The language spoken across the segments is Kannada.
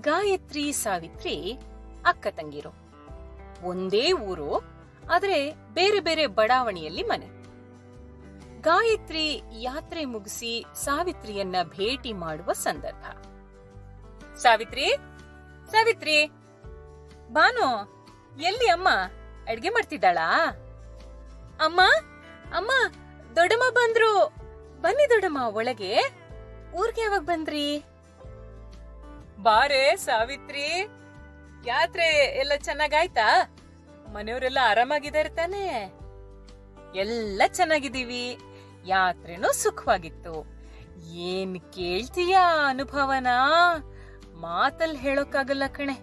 ಗಾಯತ್ರಿ ಸಾವಿತ್ರಿ ಅಕ್ಕ ತಂಗಿರು. ಒಂದೇ ಊರು, ಆದ್ರೆ ಬೇರೆ ಬೇರೆ ಬಡಾವಣೆಯಲ್ಲಿ ಮನೆ. ಗಾಯತ್ರಿ ಯಾತ್ರೆ ಮುಗಿಸಿ ಸಾವಿತ್ರಿಯನ್ನ ಭೇಟಿ ಮಾಡುವ ಸಂದರ್ಭ. ಸಾವಿತ್ರಿ ಸಾವಿತ್ರಿ, ಬಾನು, ಎಲ್ಲಿ ಅಮ್ಮ? ಅಡ್ಗೆ ಮಾಡ್ತಿದ್ದಾಳಾ? ಅಮ್ಮ ಅಮ್ಮ, ದೊಡ್ಡಮ್ಮ ಬಂದ್ರು. ಬನ್ನಿ ದೊಡ್ಡಮ್ಮ ಒಳಗೆ. ಊರ್ಗೆ ಯಾವಾಗ ಬಂದ್ರಿ? ಬಾರೆ ಸಾವಿತ್ರಿ. ಯಾತ್ರೆ ಎಲ್ಲ ಚೆನ್ನಾಗಾಯ್ತಾ? ಮನೆಯವರೆಲ್ಲ ಆರಾಮಾಗಿದ್ದಾರೆ ತಾನೇ? ಎಲ್ಲ ಚೆನ್ನಾಗಿದ್ದೀವಿ. ಯಾತ್ರೆನೂ ಸುಖವಾಗಿತ್ತು. ಏನ್ ಕೇಳ್ತೀಯ ಅನುಭವನ? ಮಾತಲ್ ಹೇಳೋಕ್ಕಾಗಲ್ಲ ಕಣೆ.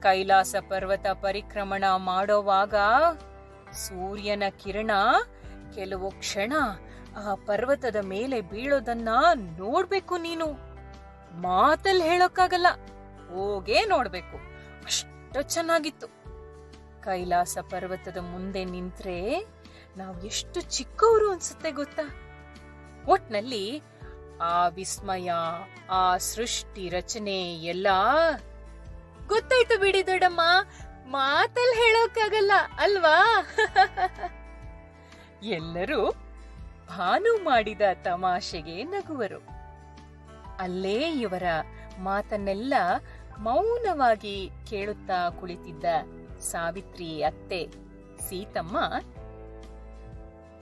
ಕೈಲಾಸ ಪರ್ವತ ಪರಿಕ್ರಮಣ ಮಾಡೋವಾಗ ಸೂರ್ಯನ ಕಿರಣ ಕೆಲವು ಕ್ಷಣ ಆ ಪರ್ವತದ ಮೇಲೆ ಬೀಳೋದನ್ನ ನೋಡ್ಬೇಕು ನೀನು. ಮಾತಲ್ ಹೇಳೋಕ್ಕಾಗಲ್ಲ, ಹೋಗೇ ನೋಡ್ಬೇಕು. ಅಷ್ಟು ಚೆನ್ನಾಗಿತ್ತು. ಕೈಲಾಸ ಪರ್ವತದ ಮುಂದೆ ನಿಂತ್ರೆ ನಾವು ಎಷ್ಟು ಚಿಕ್ಕವರು ಅನ್ಸುತ್ತೆ ಗೊತ್ತಾ? ಒಟ್ನಲ್ಲಿ ಆ ವಿಸ್ಮಯ, ಆ ಸೃಷ್ಟಿ ರಚನೆ ಎಲ್ಲ ಗೊತ್ತಾಯ್ತು ಬಿಡಿ ದೊಡ್ಡಮ್ಮ, ಮಾತಲ್ಲಿ ಹೇಳೋಕ್ಕಾಗಲ್ಲ, ಅಲ್ವಾ? ಎಲ್ಲರೂ ಭಾನು ಮಾಡಿದ ತಮಾಷೆಗೆ ನಗುವರು. ಅಲ್ಲೇ ಇವರ ಮಾತನ್ನೆಲ್ಲ ಮೌನವಾಗಿ ಕೇಳುತ್ತಾ ಕುಳಿತಿದ್ದ ಸಾವಿತ್ರಿ ಅತ್ತೆ. ಸೀತಮ್ಮ,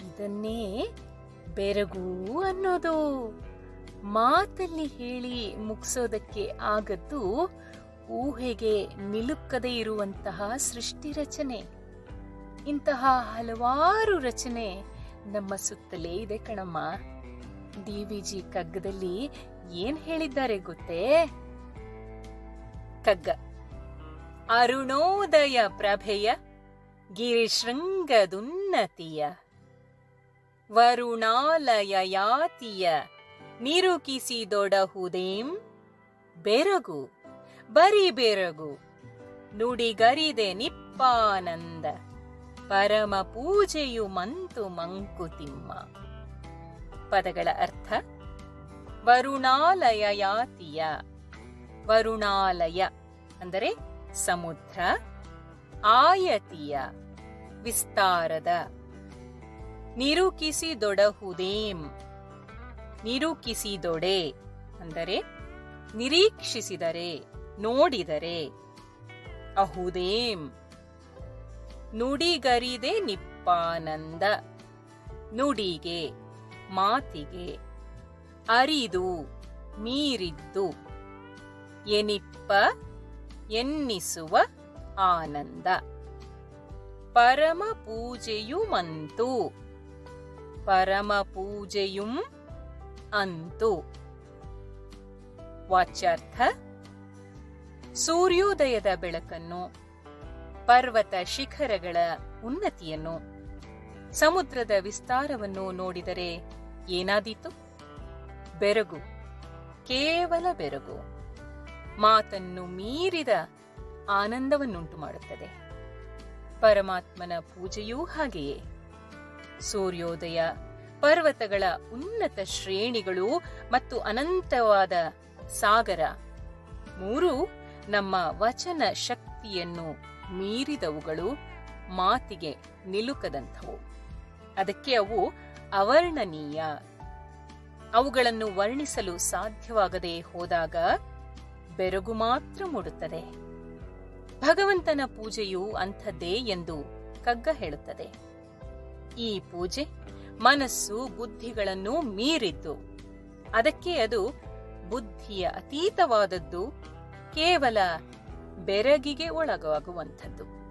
ಇದನ್ನೇ ಬೆರಗು ಅನ್ನೋದು. ಮಾತಲ್ಲಿ ಹೇಳಿ ಮುಗಿಸೋದಕ್ಕೆ ಆಗದ್ದು ಊಹೆಗೆ ನಿಲುಕದೇ ಇರುವಂತಹ ಸೃಷ್ಟಿ ರಚನೆ. ಇಂತಹ ಹಲವಾರು ರಚನೆ ನಮ್ಮ ಸುತ್ತಲೇ ಇದೆ ಕಣಮ್ಮ. ದೇವಿಜಿ ಕಗ್ಗದಲ್ಲಿ ಏನ್ ಹೇಳಿದ್ದಾರೆ ಗೊತ್ತೇ? ಕಗ್ಗ ಅರುಣೋದಯ ಪ್ರಭೆಯ ಗಿರಿಶೃಂಗದುನ್ನತಿಯ ವರುಣಾಲಯ ಯಾತಿಯ ನಿರುಕಿಸಿದೊಡಹುದೇಂ ಬೆರಗು, ಬರಿ ಬೆರಗು, ನುಡಿಗರಿದೆ ನಿಪ್ಪಾನಂದ ಪರಮ ಪೂಜೆಯು ಮಂತು ಮಂಕುತಿಮ್ಮ. ಪದಗಳ ಅರ್ಥ ವರುಣಾಲಯ ಯಾತಿಯ ವರುಣಾಲಯ ಅಂದರೆ ಸಮುದ್ರ, ಆಯತಿಯ, ವಿಸ್ತಾರದ. ನಿರೂಕಿಸಿದೊಡಹುದೇಂ. ನಿರೂಕಿಸಿದೊಡೆ ಅಂದರೆ ನಿರೀಕ್ಷಿಸಿದರೆ, ನೋಡಿದರೆ. ಅಹುದೇಂ. ನುಡಿಗರಿದೆ ನಿಪ್ಪಾನಂದ. ನುಡಿಗೆ, ಮಾತಿಗೆ. ಅರಿದು, ಮೀರಿದ್ದು, ಎನಿಪ್ಪ, ಎನ್ನಿಸುವ ಆನಂದ. ಪರಮ ಪೂಜೆಯು ಮಂತು, ಪರಮ ಪೂಜೆಯುಂ ಅಂತು. ವಾಚ್ಯಾರ್ಥ, ಸೂರ್ಯೋದಯದ ಬೆಳಕನ್ನು, ಪರ್ವತ ಶಿಖರಗಳ ಉನ್ನತಿಯನ್ನು, ಸಮುದ್ರದ ವಿಸ್ತಾರವನ್ನು ನೋಡಿದರೆ ಏನಾದೀತು? ಬೆರಗು, ಕೇವಲ ಬೆರಗು. ಮಾತನ್ನು ಮೀರಿದ ಆನಂದವನ್ನುಂಟು ಮಾಡುತ್ತದೆ. ಪರಮಾತ್ಮನ ಪೂಜೆಯೂ ಹಾಗೆಯೇ. ಸೂರ್ಯೋದಯ, ಪರ್ವತಗಳ ಉನ್ನತ ಶ್ರೇಣಿಗಳು ಮತ್ತು ಅನಂತವಾದ ಸಾಗರ, ಮೂರು ನಮ್ಮ ವಚನ ಶಕ್ತಿಯನ್ನು ಮೀರಿದವುಗಳು, ಮಾತಿಗೆ ನಿಲುಕದಂಥವು. ಅದಕ್ಕೆ ಅವು ಅವರ್ಣನೀಯ. ಅವುಗಳನ್ನು ವರ್ಣಿಸಲು ಸಾಧ್ಯವಾಗದೆ ಹೋದಾಗ ಬೆರಗು ಮಾತ್ರ ಮೂಡುತ್ತದೆ. ಭಗವಂತನ ಪೂಜೆಯು ಅಂಥದ್ದೇ ಎಂದು ಕಗ್ಗ ಹೇಳುತ್ತದೆ. ಈ ಪೂಜೆ ಮನಸ್ಸು ಬುದ್ಧಿಗಳನ್ನು ಮೀರಿದ್ದು, ಅದಕ್ಕೆ ಅದು ಬುದ್ಧಿಯ ಅತೀತವಾದದ್ದು, ಕೇವಲ ಬೆರಗಿಗೆ ಒಳಗಾಗುವಂಥದ್ದು.